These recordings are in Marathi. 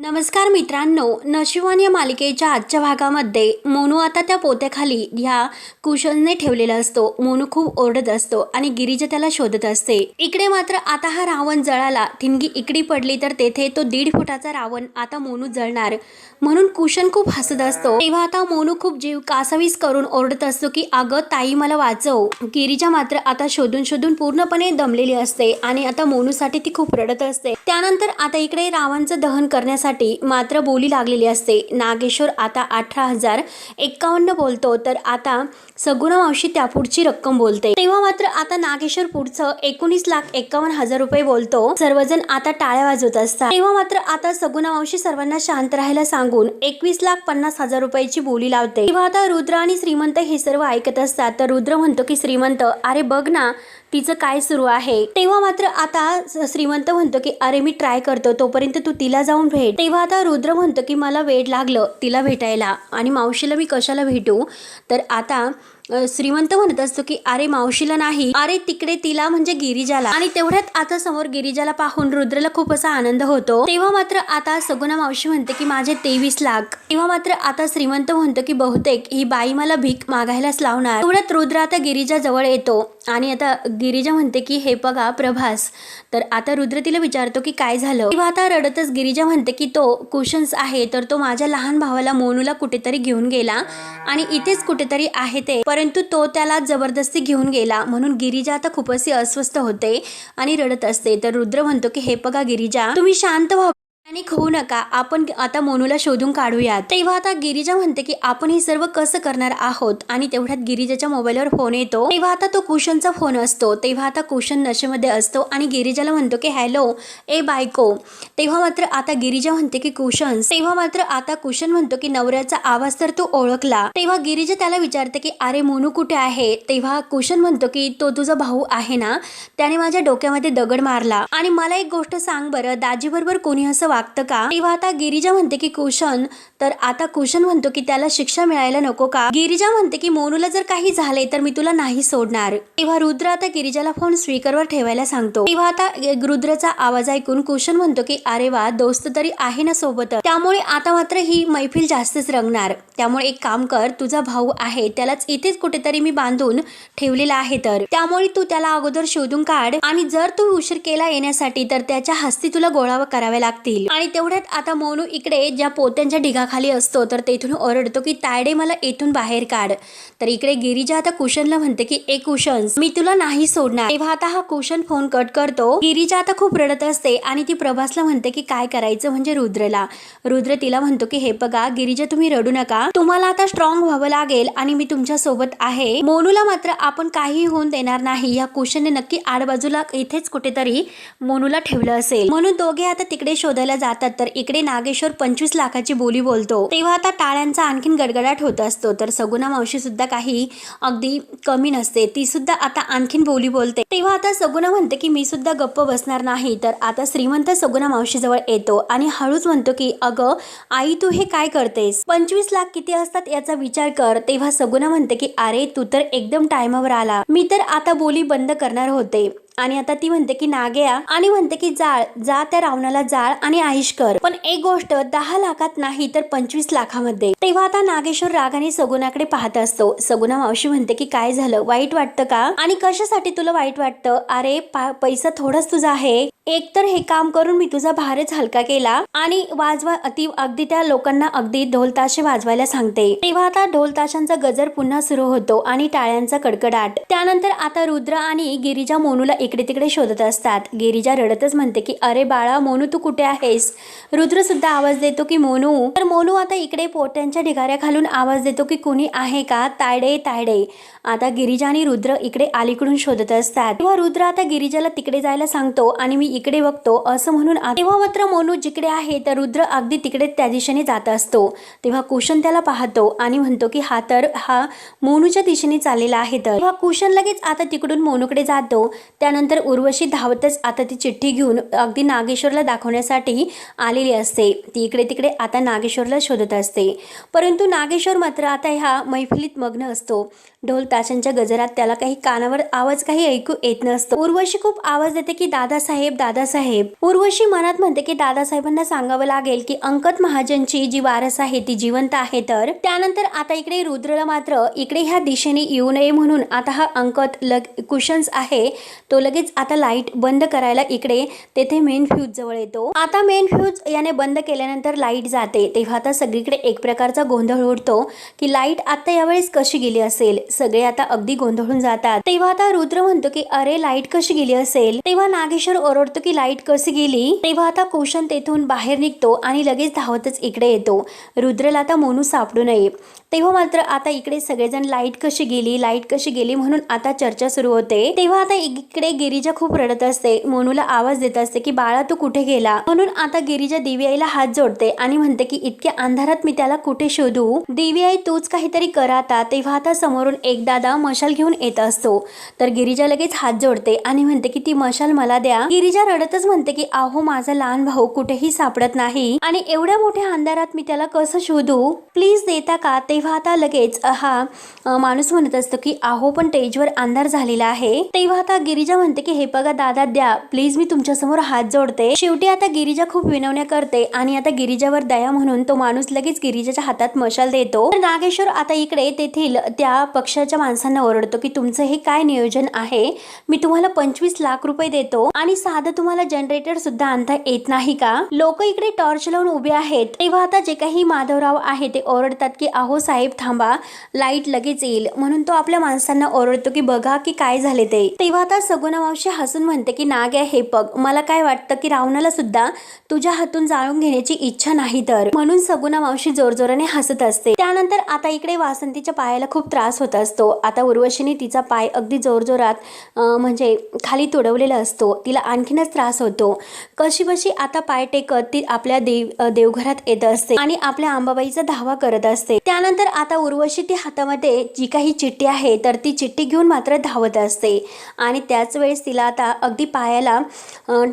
नमस्कार मित्रांनो नशिवान या मालिकेच्या आजच्या भागामध्ये मोनू आता त्या पोत्याखाली ह्या कुशनने ठेवलेला असतो. मोनू खूप ओरडत असतो आणि गिरीजा त्याला शोधत असते. इकडे मात्र आता हा रावण जळाला. ठिणगी इकडी पडली तर तेथे तो दीड फुटाचा रावण आता मोनू जळणार. म्हणून कुशन खूप हसत असतो. तेव्हा आता मोनू खूप जीव कासावीस करून ओरडत असतो की अगं ताई मला वाचव. गिरीजा मात्र आता शोधून शोधून पूर्णपणे दमलेली असते आणि आता मोनूसाठी ती खूप रडत असते. त्यानंतर आता इकडे रावणचं दहन करण्यासाठी करण्यासाठी मात्र बोली लागलेली असते. नागेश्वर आता अठरा हजार एक्कावन्न बोलतो तर आता सगुणा मावशी त्यापुढची रक्कम बोलते. तेव्हा मात्र आता नागेश्वर पुढचं एकोणीस लाख एक्कावन्न हजार रुपये बोलतो. सर्वजण आता टाळ्या वाजवत असतात. तेव्हा मात्र आता सगुणा मावशी सर्वांना शांत राहायला सांगून एकवीस लाख पन्नास हजार रुपयाची बोली लावते. तेव्हा आता रुद्र आणि श्रीमंत हे सर्व ऐकत असतात. तर रुद्र म्हणतो की श्रीमंत अरे बघ ना तिचं काय सुरू आहे? तेव्हा मात्र आता श्रीमंत म्हणतो की अरे मी ट्राय करतो तोपर्यंत तू तिला जाऊन भेट. तेव्हा आता रुद्र म्हणतो की मला वेळ लागलं तिला भेटायला आणि मावशीला मी कशाला भेटू? तर आता श्रीमंत म्हणत असतो की अरे मावशीला नाही. अरे तिकडे तिला म्हणजे गिरिजाला. आणि तेवढ्यात आता समोर गिरिजाला पाहून रुद्रला खूप असा आनंद होतो. तेव्हा मात्र आता सगुणा मावशी म्हणते की माझे तेवीस लाख. तेव्हा मात्र आता श्रीमंत म्हणतो की बहुतेक ही बाई मला भीक मागायलाच लावणार. तेवढ्यात रुद्र आता गिरिजा जवळ येतो. आणि आता गिरिजा म्हणते की हे बघा प्रभास. तर आता रुद्र तिला विचारतो की काय झालं? तेव्हा आता रडतच गिरिजा म्हणते की तो कुशन्स आहे तर तो माझ्या लहान भावाला मोनूला कुठेतरी घेऊन गेला आणि इथेच कुठेतरी आहे ते. पर परंतु तो त्याला जबरदस्ती घेऊन गेला. म्हणून गिरिजा आता खूप अस्वस्थ होते आणि रडत असते. तर रुद्र म्हणतो की हे बघा गिरिजा तुम्ही शांत व्हा. पॅनिक होऊ नका आपण आता मोनूला शोधून काढूया तेव्हा आता गिरिजा म्हणते की आपण हे सर्व कसं करणार आहोत? आणि तेवढ्यात गिरिजाच्या मोबाईलवर फोन येतो. तेव्हा आता तो कुशनचा फोन असतो. तेव्हा आता कुशन नशेमध्ये असतो आणि गिरिजाला म्हणतो की हॅलो ए बायको. तेव्हा मात्र आता गिरिजा म्हणते की कुशन. तेव्हा मात्र आता कुशन म्हणतो की नवऱ्याचा आवाज तर तू ओळखला. तेव्हा गिरिजा त्याला विचारते की अरे मोनू कुठे आहे? तेव्हा कुशन म्हणतो की तो तुझा भाऊ आहे ना? त्याने माझ्या डोक्यामध्ये दगड मारला. आणि मला एक गोष्ट सांग बरं. दाजीबरोबर कोणी असं वागतं का? तेव्हा आता गिरिजा म्हणते की कुशन तर आता कुशन म्हणतो की त्याला शिक्षा मिळायला नको का? गिरिजा म्हणते की मोनूला जर काही झाले तर मी तुला नाही सोडणार. तेव्हा रुद्र आता गिरिजाला फोन स्पीकरवर ठेवायला सांगतो. तेव्हा आता रुद्रचा आवाज ऐकून कुशन म्हणतो की अरे वा दोस्त तरी आहे ना सोबत. त्यामुळे आता मात्र ही मैफिल जास्तच रंगणार. त्यामुळे एक काम कर तुझा भाऊ आहे त्यालाच इथेच कुठेतरी मी बांधून ठेवलेला आहे तर. त्यामुळे तू त्याला अगोदर शोधून काढ आणि जर तू उशीर केला येण्यासाठी तर त्याच्या हस्ती तुला गोळावा कराव्या लागतील. आणि तेवढ्यात आता मोनू इकडे ज्या पोत्यांच्या ढिगाखाली असतो तर तेथून ओरडतो की तायडे मला येथून बाहेर काढ. तर इकडे गिरीजा आता कुशनला म्हणते की ए कुशन मी तुला नाही सोडणार. तेव्हा आता हा कुशन फोन कट करतो. गिरीजा आता खूप रडत असते आणि ती प्रभासला म्हणते की काय करायचं? म्हणजे रुद्रला. रुद्र तिला म्हणतो की हे बघा गिरीजा तुम्ही रडू नका. तुम्हाला आता स्ट्रॉंग व्हावं लागेल आणि मी तुमच्यासोबत आहे. मोनूला मात्र आपण काही होऊन देणार नाही. या कुशनने नक्की आडबाजूला इथेच कुठेतरी मोनूला ठेवलं असेल. म्हणून दोघे आता तिकडे शोधायला जातात तर इकडे नागेश्वर पंचवीस लाखाची बोली बोलतो. तेव्हा आता टाळ्यांचा आणखीन गडगडाट होत असतो तर सगुणा मावशी सुद्धा काही अगदी कमी नसते ती सुद्धा आता आणखीन बोली बोलते. तेव्हा आता सगुणा म्हणते की मी सुद्धा गप्प बसणार नाही. तर आता श्रीमंत सगुणा मावशीजवळ येतो आणि हळूच म्हणतो की अगं आई तू हे काय करतेस? पंचवीस लाख किती असतात याचा विचार कर. तेव्हा सगुणा म्हणते की अरे तू तर एकदम टायमावर आला. मी तर आता बोली बंद करणार होते. आणि आता ती म्हणते की नाग्या आणि म्हणते की जाळ जा त्या रावणाला जाळ आणि आईश कर. पण एक गोष्ट दहा लाखात नाही तर पंचवीस लाखामध्ये. तेव्हा आता नागेश्वर रागाने सगुणाकडे पाहत असतो. सगुणा मावशी म्हणते की काय झालं? वाईट वाटतं का? आणि कशासाठी तुला वाईट वाटतं? अरे पैसा थोडाच तुझा आहे. एक तर हे काम करून मी तुझा भारच हलका केला आणि वाजवा अति अगदी त्या लोकांना अगदी ढोल ताशे वाजवायला सांगते. तेव्हा आता ढोलताशांचा गजर पुन्हा सुरू होतो आणि टाळ्यांचा कडकडाट. त्यानंतर आता रुद्र आणि गिरिजा मोनूला इकडे तिकडे शोधत असतात. गिरिजा रडतच म्हणते की अरे बाळा मोनू तू कुठे आहेस? रुद्र सुद्धा आवाज देतो की मोनू. तर मोनू आता इकडे पोट्यांच्या ढिगाऱ्या घालून आवाज देतो की कुणी आहे का? तायडे तायडे. आता गिरिजा आणि रुद्र इकडे अलीकडून शोधत असतात. तेव्हा रुद्र आता गिरिजाला तिकडे जायला सांगतो आणि मी इकडे बघतो. असं म्हणून तेव्हा मात्र मोनू जिकडे आहे तर रुद्र अगदी तिकडे त्या दिशेने जात असतो. तेव्हा कुशन त्याला पाहतो आणि म्हणतो की हा तर हा मोनूच्या दिशेने चाललेला आहे तर. तेव्हा कुशन लगेच आता तिकडून मोनूकडे जातो. त्यानंतर त्यानंतर उर्वशी धावतच आता ती चिठ्ठी घेऊन अगदी नागेश्वरला दाखवण्यासाठी आलेली असते. ती इकडे तिकडे आता नागेश्वरला शोधत असते. परंतु नागेश्वर मात्र आता ह्या मैफिलीत मग्न असतो. ढोल ताशांच्या गजरात त्याला काही कानावर आवाज काही ऐकू येत नसतो. उर्वशी खूप आवाज देते की दादासाहेब दादासाहेब. उर्वशी मनात म्हणते की दादासाहेबांना सांगावं लागेल की अंकत महाजनची जी वारस आहे ती जिवंत आहे तर? त्यानंतर आता इकडे रुद्रला मात्र इकडे ह्या दिशेने येऊ नये म्हणून आता हा अंकत लग कुशन्स आहे. तो लगेच आता लाइट बंद करायला इकडे तेथे मेन फ्यूज जवळ येतो. आता मेन फ्यूज याने बंद केल्यानंतर लाइट जाते. तेव्हा आता सगळीकडे एक प्रकारचा गोंधळ उडतो की लाइट आता यावेळेस कशी गेली असेल? सगळे आता अगदी गोंधळून जातात. तेव्हा आता रुद्र म्हणतो की अरे लाइट कशी गेली असेल? तेव्हा नागेश्वर ओरडतो की लाइट कशी गेली? तेव्हा आता कुशन तेथून बाहेर निघतो आणि लगेच धावतच इकडे येतो. रुद्रला आता मोनू सापडू नये. तेव्हा मात्र आता इकडे सगळेजण लाइट कशी गेली लाइट कशी गेली म्हणून आता चर्चा सुरू होते. तेव्हा आता इकडे गिरिजा खूप रडत असते मोनूला आवाज देत असते की बाळा तू कुठे गेला? म्हणून आता गिरिजा देवी आईला हात जोडते आणि म्हणते की इतक्या अंधारात मी त्याला कुठे शोधू? देवी आई तूच काहीतरी कर आता. तेव्हा आता समोरून एक दादा मशाल घेऊन येत असतो. तर गिरिजा लगेच हात जोडते आणि म्हणते की ती मशाल मला द्या. गिरिजा रडतच म्हणते की आहो माझा लहान भाऊ कुठेही सापडत नाही आणि एवढ्या मोठ्या अंधारात मी त्याला कसं शोधू? प्लीज देता का? ते तेव्हा आता लगेच हा माणूस म्हणत असतो की आहो पण स्टेजवर अंधार झालेला आहे. तेव्हा आता गिरिजा म्हणते की हे बघा दादा द्या. प्लीज मी तुमच्यासमोर हात जोडते. शेवटी आता गिरिजा खूप विनवण्या करते आणि आता गिरिजावर दया म्हणून तो माणूस लगेच गिरिजाच्या हातात मशाल देतो. तर नागेश्वर आता इकडे तेथील त्या पक्षाच्या माणसांना ओरडतो की तुमचं हे काय नियोजन आहे? मी तुम्हाला पंचवीस लाख रुपये देतो आणि साधं तुम्हाला जनरेटर सुद्धा आणता येत नाही का? लोक इकडे टॉर्च लावून उभे आहेत. तेव्हा आता जे काही माधवराव आहे ते ओरडतात की अहो साहेब थांबा. लाइट लगेच येईल. म्हणून तो आपल्या माणसांना ओरडतो की बघा की काय झाले ते. तेव्हा आता सगुणा मावशी हसून म्हणते की नाग्या हे बघ. मला काय वाटतं की रावणाला सुद्धा तुझ्या हातून जाळून घेण्याची इच्छा नाही तर. म्हणून सगुणा मावशी जोरजोराने हसत असते. त्यानंतर आता इकडे वासंतीच्या पायाला खूप त्रास होत असतो. आता उर्वशीने तिचा पाय अगदी जोरजोरात म्हणजे खाली तुडवलेला असतो. तिला आणखीनच त्रास होतो. कशी बशी आता पाय टेकत ती आपल्या देव देवघरात येत असते आणि आपल्या अंबाबाईचा धावा करत असते. त्यानंतर आता उर्वशी ती हातामध्ये जी काही चिठ्ठी आहे तर ती चिठ्ठी घेऊन मात्र धावत असते. आणि त्याच वेळेस तिला आता अगदी पायाला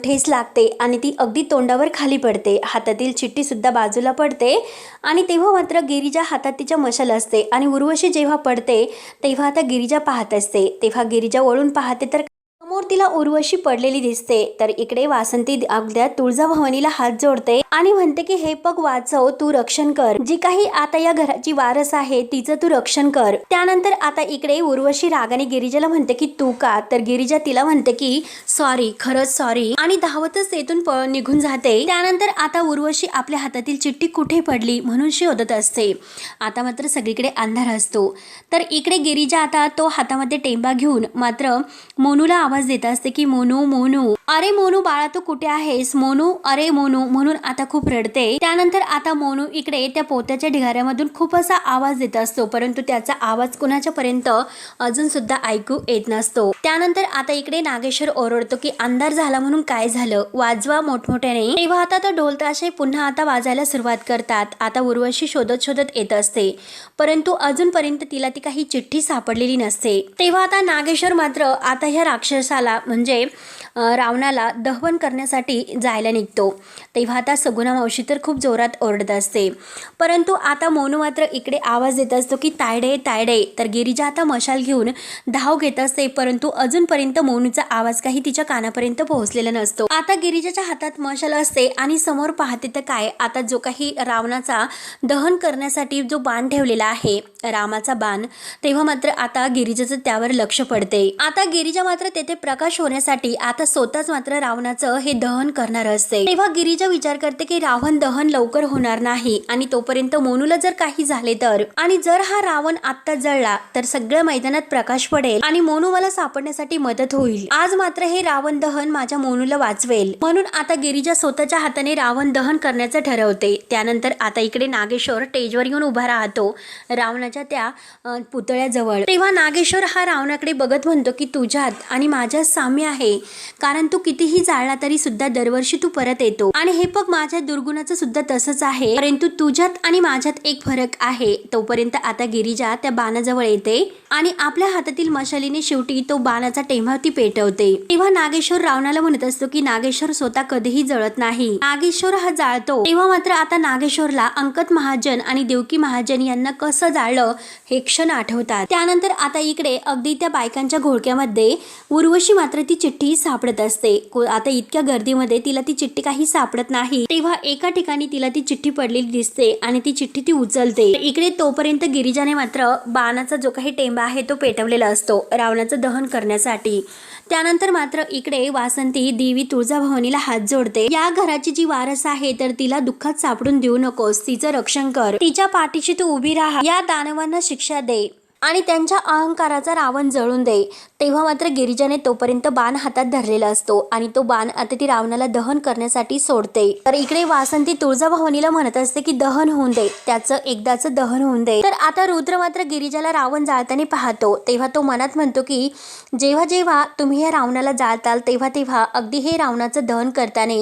ठेस लागते आणि ती अगदी तोंडावर खाली पडते. हातातील चिठ्ठीसुद्धा बाजूला पडते आणि तेव्हा मात्र गिरिजा हातात तिच्या मशाल असते. आणि उर्वशी जेव्हा पडते तेव्हा आता गिरिजा पाहत असते. तेव्हा गिरिजा वळून पाहते तर समोर तिला उर्वशी पडलेली दिसते. तर इकडे वासंती अगद्या तुळजाभवानीला हात जोडते आणि म्हणते की हे पग वाचव तू रक्षण कर. जी काही आता या घराची वारस आहे तिचं तू रक्षण कर. त्यानंतर आता इकडे उर्वशी रागाने गिरिजाला म्हणते की तू का? तर गिरिजा तिला म्हणते की सॉरी खरंच सॉरी आणि धावतच तेथून निघून जाते. त्यानंतर आता उर्वशी आपल्या हातातील चिठ्ठी कुठे पडली म्हणून शोधत असते. आता मात्र सगळीकडे अंधार असतो. तर इकडे गिरिजा आता तो हातामध्ये टेंबा घेऊन मात्र मोनूला आवाज देत असते की मोनू मोनू. अरे मोनू बाळा तू कुठे आहेस? मोनू अरे मोनू. म्हणून आता खूप रडते. त्यानंतर आता मोनू इकडे त्या पोत्याच्या ढिगाऱ्यामधून खूप असा आवाज देत असतो परंतु त्याचा आवाज कुणाच्या पर्यंत अजून सुद्धा ऐकू येत नसतो. त्यानंतर आता इकडे नागेश्वर ओरडतो की अंधार झाला म्हणून काय झालं? वाजवा मोठमोठ्याने. तेव्हा आता तो ढोलताशे पुन्हा आता वाजायला सुरुवात करतात. आता उर्वशी शोधत शोधत येत असते परंतु अजूनपर्यंत तिला ती काही चिठ्ठी सापडलेली नसते. तेव्हा आता नागेश्वर मात्र आता ह्या राक्षस राक्षसाला म्हणजे रावणाला दहन करण्यासाठी जायला निघतो. तेव्हा आता सगुणा मावशी तर खूप जोरात ओरडत असते. परंतु आता मोनू मात्र इकडे आवाज देत असतो की तायडे तायडे. तर गिरिजा आता मशाल घेऊन धाव घेत असते परंतु अजूनपर्यंत मोनूचा आवाज काही तिच्या कानापर्यंत पोहोचलेला नसतो. आता गिरिजाच्या हातात मशाल असते आणि समोर पाहते तर काय आता जो काही रावणाचा दहन करण्यासाठी जो बाण ठेवलेला आहे रामाचा बाण तेव्हा मात्र आता गिरिजाचं त्यावर लक्ष पडते. आता गिरिजा मात्र तेथे प्रकाश होण्यासाठी आता स्वतःच मात्र रावणाचं हे दहन करणार असते. तेव्हा गिरीजा विचार करते की रावण दहन लवकर होणार नाही आणि तोपर्यंत मोनूला जर काही झाले तर. आणि जर हा रावण आत्ता जळला तर सगळ्या मैदानात प्रकाश पडेल आणि मोनू मला सापडण्यासाठी मदत होईल. आज मात्र हे रावण दहन माझ्या मोनूला वाचवेल. म्हणून आता गिरीजा स्वतःच्या हाताने रावण दहन करण्याचं ठरवते. त्यानंतर आता इकडे नागेश्वर स्टेजवर येऊन उभा राहतो रावणाच्या त्या पुतळ्याजवळ. तेव्हा नागेश्वर हा रावणाकडे बघत म्हणतो की तुझ्यात आणि माझ्या साम्य आहे. कारण तू कितीही जाळला तरी सुद्धा दरवर्षी तू परत येतो. आणि हे बघ माझ्या दुर्गुणाचं सुद्धा तसंच आहे. परंतु तुझ्यात आणि माझ्यात एक फरक आहे. तोपर्यंत आता गिरिजा त्या बाणाजवळ येते आणि आपल्या हातातील मशालीने शेवटी तो बाणाचा टेंभा ती पेटवते. तेव्हा नागेश्वर रावणाला म्हणत असतो की नागेश्वर स्वतः कधीही जळत नाही. नागेश्वर हा जाळतो. तेव्हा मात्र आता नागेश्वरला अंकत महाजन आणि देवकी महाजन यांना कसं जाळलं हे क्षण आठवतात. त्यानंतर आता इकडे अगदी त्या बायकांच्या घोळक्यामध्ये दरवर्षी मात्र ती चिठ्ठी सापडत असते. आता इतक्या गर्दीमध्ये तिला ती चिठ्ठी काही सापडत नाही. तेव्हा एका ठिकाणी तिला ती चिठ्ठी पडलेली दिसते आणि ती चिठ्ठी ती उचलते. इकडे तोपर्यंत गिरिजाने मात्र बाणाचा जो काही टेंबा आहे तो पेटवलेला असतो रावणाचं दहन करण्यासाठी. त्यानंतर मात्र इकडे वासंती देवी तुळजाभवानीला हात जोडते. या घराची जी वारस आहे तर तिला दुःखात सापडून देऊ नकोस. तिचं रक्षण कर. तिच्या पाठीशी तू उभी राहा. या दानवांना शिक्षा दे आणि त्यांच्या अहंकाराचा रावण जळून दे. तेव्हा मात्र गिरिजाने तोपर्यंत बाण हातात धरलेला असतो आणि तो बाण आता ती रावणाला दहन करण्यासाठी सोडते. तर इकडे वासंती तुळजाभवानीला म्हणत असते की दहन होऊन दे. त्याचं एकदाचं दहन होऊन दे. तर आता रुद्र मात्र गिरिजाला रावण जाळताना पाहतो. तेव्हा तो मनात म्हणतो की जेव्हा जेव्हा तुम्ही या रावणाला जाळताल तेव्हा तेव्हा अगदी हे रावणाचं दहन करताना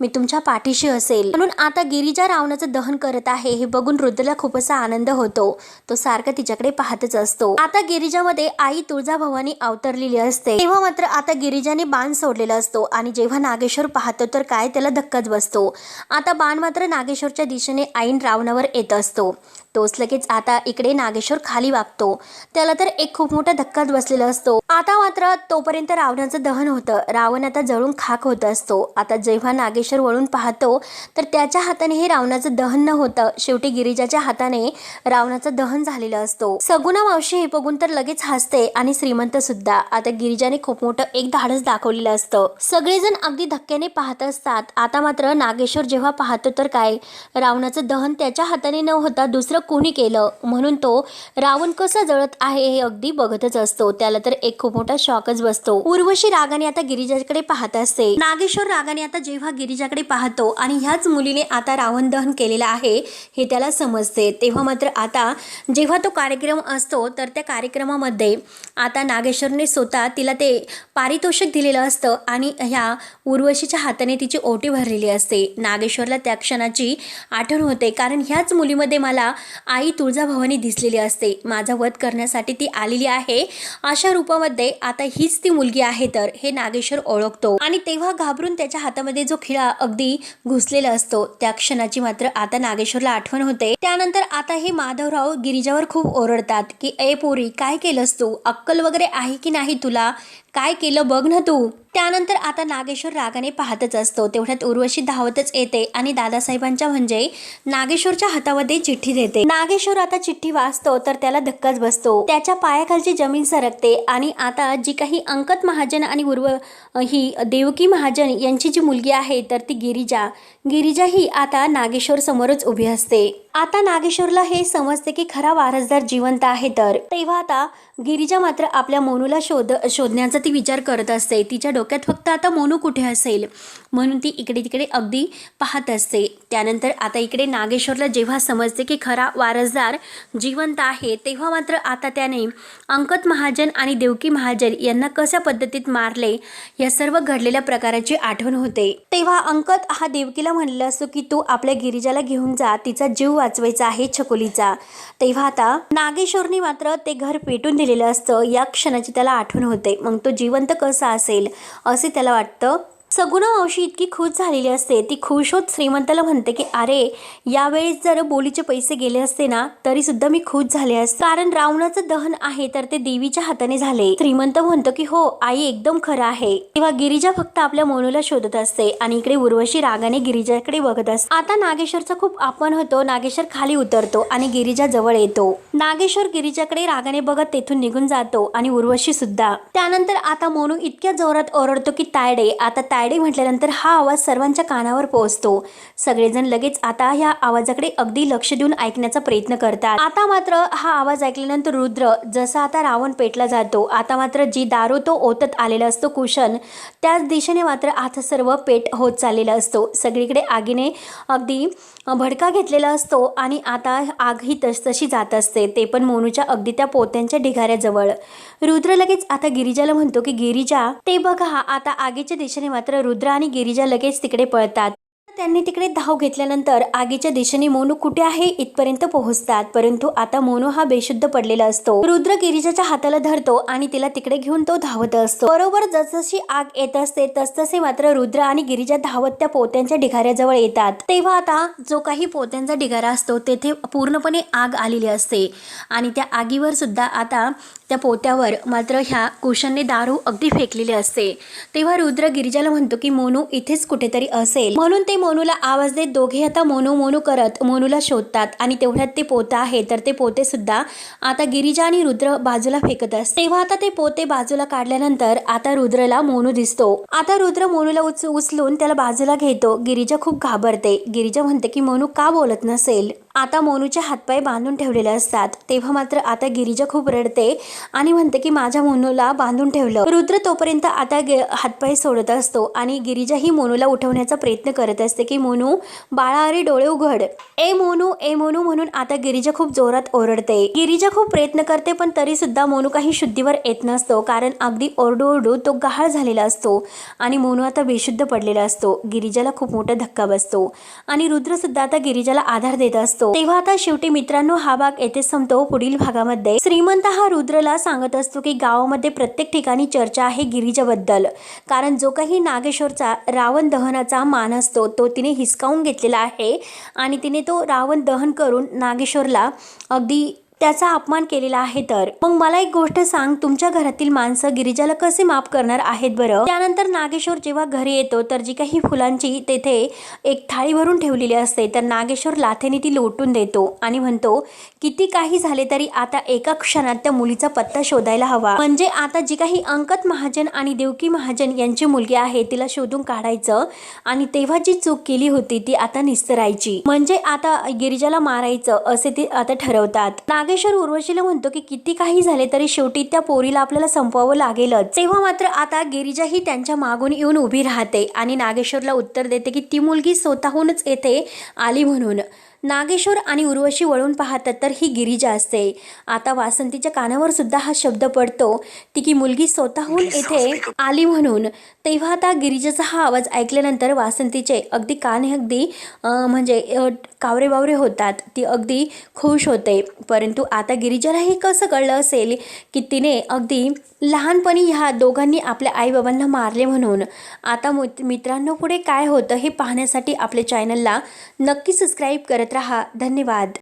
मी तुमच्या पाठीशी असेल. म्हणून आता गिरिजा रावणाचं दहन करत आहे हे बघून रुद्रला खूप असा आनंद होतो. तो सारखा तिच्याकडे पाहतच असतो. आता गिरिजामध्ये आई तुळजाभवानी अवतरलेली असते. तेव्हा मात्र आता गिरिजाने बाण सोडलेला असतो आणि जेव्हा नागेश्वर पाहतो तर काय त्याला धक्काच बसतो. आता बाण मात्र नागेश्वरच्या दिशेने ऐन रावणावर येत असतो. तोच लगेच आता इकडे नागेश्वर खाली वागतो. त्याला तर एक खूप मोठा धक्काच बसलेला असतो. आता मात्र तोपर्यंत रावणाचं दहन होतं. रावण आता जळून खाक होत असतो. आता जेव्हा नागेश्वर वळून पाहतो तर त्याच्या हाताने हे रावणाचं दहन न होतं शेवटी गिरिजाच्या हाताने रावणाचं दहन झालेलं असतो. सगुणा मावशी हे बघून तर लगेच हसते आणि श्रीमंत सुद्धा. आता गिरिजाने खूप मोठं एक धाडस दाखवलेलं असतं. सगळेजण अगदी धक्क्याने पाहत असतात. आता मात्र नागेश्वर जेव्हा पाहतो तर काय? रावणाचं दहन त्याच्या हाताने न होता दुसरं कोणी केलं? म्हणून तो रावण कसा जळत आहे हे अगदी बघतच असतो. त्याला तर एक खूप मोठा शॉकच बसतो. उर्वशी रागाने आता गिरिजाकडे पाहत असते. नागेश्वर रागाने आता जेव्हा गिरिजाकडे पाहतो आणि ह्याच मुलीने आता रावण दहन केलेलं आहे हे त्याला समजते. तेव्हा मात्र आता जेव्हा तो कार्यक्रम असतो तर त्या कार्यक्रमामध्ये आता नागेश्वरने स्वतः तिला ते पारितोषिक दिलेलं असतं आणि ह्या उर्वशीच्या हाताने तिची ओटी भरलेली असते. नागेश्वरला त्या क्षणाची आठवण होते. कारण ह्याच मुलीमध्ये मला आई तुळजाभवानी दिसलेली असते. माझा वध करण्यासाठी ती आलेली आहे. अशा रूपामध्ये आता हीच ती मुलगी आहे तर हे नागेश्वर ओळखतो. आणि तेव्हा घाबरून त्याच्या हातामध्ये जो खिळा अगदी घुसलेला असतो त्या क्षणाची मात्र आता नागेश्वरला आठवण होते. त्यानंतर आता हे माधवराव गिरिजावर खूप ओरडतात की ए पोरी काय केलंस तू? अक्कल वगैरे आहे की नाही तुला? काय केलं बघ ना तू. त्यानंतर आता नागेश्वर रागाने पाहतच असतो. तेवढ्यात उर्वशी धावतच येते आणि दादासाहेबांच्या म्हणजे नागेश्वरच्या हातामध्ये चिठ्ठी देते. नागेश्वर आता चिठ्ठी वाचतो तर त्याला धक्काच बसतो. त्याच्या पायाखालची जमीन सरकते आणि आता जी काही अंकत महाजन आणि उर्व ही देवकी महाजन यांची जी मुलगी आहे तर ती गिरिजा. गिरिजा ही आता नागेश्वर समोरच उभी असते. आता नागेश्वरला हे समजते की खरा वारसदार जिवंत आहे तर. तेव्हा आता गिरिजा मात्र आपल्या मोनूला शोध शोधण्याचा ती विचार करत असते. तिच्या डोक्यात फक्त आता मोनू कुठे असेल? म्हणून ती इकडे तिकडे अगदी पाहत असते. त्यानंतर आता इकडे नागेश्वरला जेव्हा समजते की खरा वारसदार जिवंत आहे तेव्हा मात्र आता त्याने अंकत महाजन आणि देवकी महाजन यांना कशा पद्धतीत मारले या सर्व घडलेल्या प्रकाराची आठवण होते. तेव्हा अंकत हा देवकीला म्हणलेला असतो की तू आपल्या गिरिजाला घेऊन जा तिचा जीव वाचवायचा आहे छकुलीचा. तेव्हा आता नागेश्वरने मात्र ते घर पेटून दिलेलं असतं या क्षणाची त्याला आठवण होते. मग तो जिवंत कसा असेल असे त्याला वाटतं. सगुणा मावशी इतकी खुश झालेली असते. ती खुश होत श्रीमंताला म्हणते की अरे यावेळेस जर बोलीचे पैसे गेले असते ना तरी सुद्धा मी खुश झाले असते. कारण रावणाचं दहन आहे तर ते देवीच्या हाताने झाले. श्रीमंत म्हणतो की हो आई एकदम खरं आहे. तेव्हा गिरिजा फक्त आपल्या मोनूला शोधत असते आणि इकडे उर्वशी रागाने गिरिजाकडे बघत असते. आता नागेश्वरचा खूप आपण होतो. नागेश्वर खाली उतरतो आणि गिरिजा जवळ येतो. नागेश्वर गिरिजाकडे रागाने बघत तेथून निघून जातो आणि उर्वशी सुद्धा. त्यानंतर आता मोनू इतक्या जोरात ओरडतो की तायडे आता तायडे म्हटल्यानंतर हा आवाज सर्वांच्या कानावर पोहोचतो. सगळेजण लगेच आता ह्या आवाजाकडे अगदी लक्ष देऊन ऐकण्याचा प्रयत्न करतात. आता मात्र हा आवाज ऐकल्यानंतर रुद्र जसा आता रावण पेटला जातो आता मात्र जी दारू तो ओतत आलेला असतो कुशन त्याच दिशेने मात्र आता सर्व पेट होत चाललेला असतो. सगळीकडे आगीने अगदी भडका घेतलेला असतो आणि आता आग ही तसतशी जात असते. ते पण मोनूच्या अगदी त्या पोत्यांच्या ढिगाऱ्याजवळ. रुद्र लगेच आता गिरिजाला म्हणतो की गिरिजा ते बघा आता आगीच्या दिशेने मात्र रुद्र आणि गिरिजा लगेच तिकडे पळतात. त्यांनी तिकडे धाव घेतल्यानंतर आगीच्या दिशेने मोनू कुठे आहे इथपर्यंत पोहोचतात. परंतु आता मोनू हा बेशुद्ध पडलेला असतो. रुद्र गिरिजाच्या हाताला धरतो आणि तिला तिकडे घेऊन तो धावत असतो. बरोबर जसजशी आग येत असते तसतसे मात्र रुद्र आणि गिरिजा धावत त्या पोत्यांच्या ढिगाऱ्याजवळ येतात. तेव्हा आता जो काही पोत्यांचा ढिगारा असतो तेथे पूर्णपणे आग आलेली असते. आणि त्या आगीवर सुद्धा आता त्या पोत्यावर मात्र ह्या कुशनने दारू अगदी फेकलेली असते. तेव्हा रुद्र गिरिजाला म्हणतो की मोनू इथेच कुठेतरी असेल. म्हणून ते मोनूला आवाज देत दोघे आता मोनू मोनू करत मोनूला शोधतात आणि तेवढ्यात ते पोतं आहे. तर ते पोते सुद्धा आता गिरिजा आणि रुद्र बाजूला फेकत असते तेव्हा आता ते पोते बाजूला काढल्यानंतर आता रुद्रला मोनू दिसतो. आता रुद्र मोनूला उच उचलून त्याला बाजूला घेतो. गिरिजा खूप घाबरते. गिरिजा म्हणते की मोनू का बोलत नसेल? आता मोनूच्या हातपाय बांधून ठेवलेले असतात. तेव्हा मात्र आता गिरिजा खूप रडते आणि म्हणते की माझ्या मोनूला बांधून ठेवलं. रुद्र तोपर्यंत आता हातपाय सोडत असतो आणि गिरिजा ही मोनूला उठवण्याचा प्रयत्न करत असते की मोनू बाळा अरे डोळे उघड. ए मोनू ए मोनू म्हणून आता गिरिजा खूप जोरात ओरडते. गिरिजा खूप प्रयत्न करते पण तरी सुद्धा मोनू काही शुद्धीवर येत नसतो कारण अगदी ओरडू तो गहाळ झालेला असतो आणि मोनू आता बेशुद्ध पडलेला असतो. गिरिजाला खूप मोठा धक्का बसतो आणि रुद्र सुद्धा आता गिरिजाला आधार देत असतो. तेव्हा आता शेवटी मित्रांनो हा भाग येथे संपतो. पुढील भागामध्ये श्रीमंत हा रुद्रला सांगत असतो की गावामध्ये प्रत्येक ठिकाणी चर्चा आहे गिरिजाबद्दल. कारण जो काही नागेश्वरचा रावण दहनाचा मान असतो तो तिने हिसकावून घेतलेला आहे. आणि तिने तो रावण दहन करून नागेश्वरला अगदी त्याचा अपमान केलेला आहे तर. मग मला एक गोष्ट सांग तुमच्या घरातील माणसं गिरिजाला कसे माफ करणार आहेत बरं? त्यानंतर नागेश्वर जेव्हा घरी येतो तर जी काही फुलांची तेथे एक थाळी भरून ठेवलेली असते तर नागेश्वर लाथेने ती लोटून देतो आणि म्हणतो किती काही झाले तरी आता एका क्षणात त्या मुलीचा पत्ता शोधायला हवा. म्हणजे आता जी काही अंकत महाजन आणि देवकी महाजन यांची मुलगी आहे तिला शोधून काढायचं आणि तेव्हा जी चूक केली होती ती आता निस्तरायची. म्हणजे आता गिरिजाला मारायचं असे ते आता ठरवतात. नागेश्वर उर्वशीला म्हणतो की किती काही झाले तरी शेवटी त्या पोरीला आपल्याला संपवावं लागेलच. तेव्हा मात्र आता गिरिजा ही त्यांच्या मागून येऊन उभी राहते आणि नागेश्वरला उत्तर देते की ती मुलगी स्वतःहूनच येथे आली म्हणून. नागेश्वर आणि उर्वशी वळून पाहतात तर ही गिरिजा असते. आता वासंतीच्या कानावर सुद्धा हा शब्द पडतो. ती की मुलगी स्वतःहून येथे आली म्हणून. तेव्हा आता गिरिजाचा हा आवाज ऐकल्यानंतर वासंतीचे अगदी कान हे अगदी म्हणजे कावरे बावरे होतात. ती अगदी खुश होते. परंतु आता गिरिजाला हे कसं कळलं असेल की तिने अगदी लहानपणी ह्या दोघांनी आपल्या आईबाबांना मारले म्हणून. आता मित्रांनो पुढे काय होतं हे पाहण्यासाठी आपल्या चॅनलला नक्की सबस्क्राईब करत राहा धन्यवाद